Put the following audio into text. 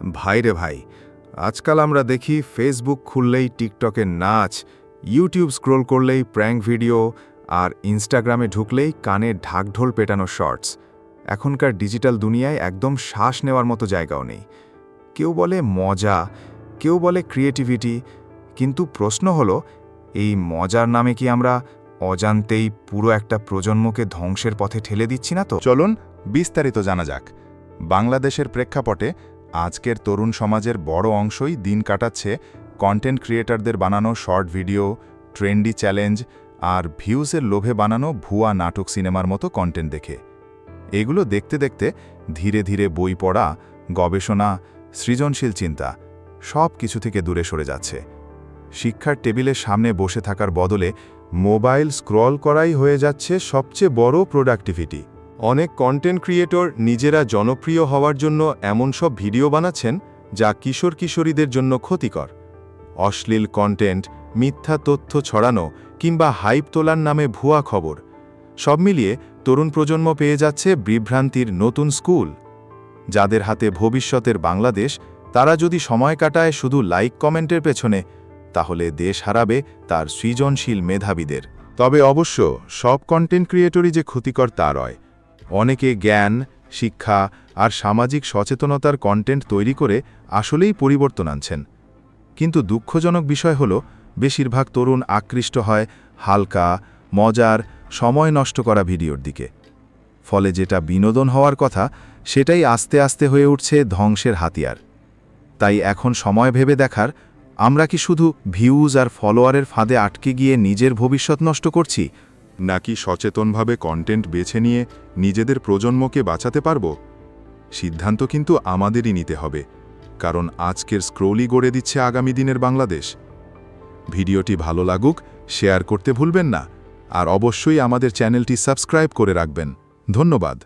ভাই রে ভাই, আজকাল আমরা দেখি ফেসবুক খুললেই টিকটকের নাচ ইউটিউব স্ক্রোল করলেই প্র্যাঙ্ক ভিডিও আর ইনস্টাগ্রামে ঢুকলেই কানে ঢাকঢোল পেটানো শর্টস এখনকার ডিজিটাল দুনিয়ায় একদম শ্বাস নেওয়ার মতো জায়গাও নেই। কেউ বলে মজা, কেউ বলে ক্রিয়েটিভিটি কিন্তু প্রশ্ন হলো, এই মজার নামে কি আমরা অজান্তেই পুরো একটা প্রজন্মকে ধ্বংসের পথে ঠেলে দিচ্ছি না তো? চলুন বিস্তারিত জানা যাক। বাংলাদেশের প্রেক্ষাপটে আজকের তরুণ সমাজের বড় অংশই দিন কাটাচ্ছে কন্টেন্ট ক্রিয়েটারদের বানানো শর্ট ভিডিও ট্রেন্ডি চ্যালেঞ্জ আর ভিউজের লোভে বানানো ভুয়া নাটক সিনেমার মতো কন্টেন্ট দেখে। এগুলো দেখতে দেখতে ধীরে ধীরে বই পড়া, গবেষণা, সৃজনশীল চিন্তা সব কিছু থেকে দূরে সরে যাচ্ছে। শিক্ষার টেবিলের সামনে বসে থাকার বদলে মোবাইল স্ক্রল করাই হয়ে যাচ্ছে সবচেয়ে বড় প্রোডাক্টিভিটি অনেক কন্টেন্ট ক্রিয়েটর নিজেরা জনপ্রিয় হওয়ার জন্য এমন সব ভিডিও বানাচ্ছেন যা কিশোর কিশোরীদের জন্য ক্ষতিকর। অশ্লীল কন্টেন্ট মিথ্যা তথ্য ছড়ানো কিংবা হাইপ তোলার নামে ভুয়া খবর। সব মিলিয়ে তরুণ প্রজন্ম পেয়ে যাচ্ছে বিভ্রান্তির নতুন স্কুল যাদের হাতে ভবিষ্যতের বাংলাদেশ, তারা যদি সময় কাটায় শুধু লাইক কমেন্টের পেছনে, তাহলে দেশ হারাবে তার সৃজনশীল মেধাবীদের। তবে অবশ্য সব কন্টেন্ট ক্রিয়েটরই যে ক্ষতিকর তা নয় অনেকে জ্ঞান, শিক্ষা আর সামাজিক সচেতনতার কন্টেন্ট তৈরি করে আসলেই পরিবর্তন আনছেন। কিন্তু দুঃখজনক বিষয় হল, বেশিরভাগ তরুণ আকৃষ্ট হয় হালকা, মজার, সময় নষ্ট করা ভিডিওর দিকে। ফলে যেটা বিনোদন হওয়ার কথা, সেটাই আস্তে আস্তে হয়ে উঠছে ধ্বংসের হাতিয়ার। তাই এখন সময় ভেবে দেখার, আমরা কি শুধু ভিউজ আর ফলোয়ারের ফাঁদে আটকে গিয়ে নিজের ভবিষ্যৎ নষ্ট করছি? নাকি সচেতনভাবে কন্টেন্ট বেছে নিয়ে নিজেদের প্রজন্মকে বাঁচাতে পারব? সিদ্ধান্ত কিন্তু আমাদেরই নিতে হবে, কারণ আজকের স্ক্রোলই গড়ে দিচ্ছে আগামী দিনের বাংলাদেশ। ভিডিওটি ভালো লাগুক শেয়ার করতে ভুলবেন না, আর অবশ্যই আমাদের চ্যানেলটি সাবস্ক্রাইব করে রাখবেন। ধন্যবাদ।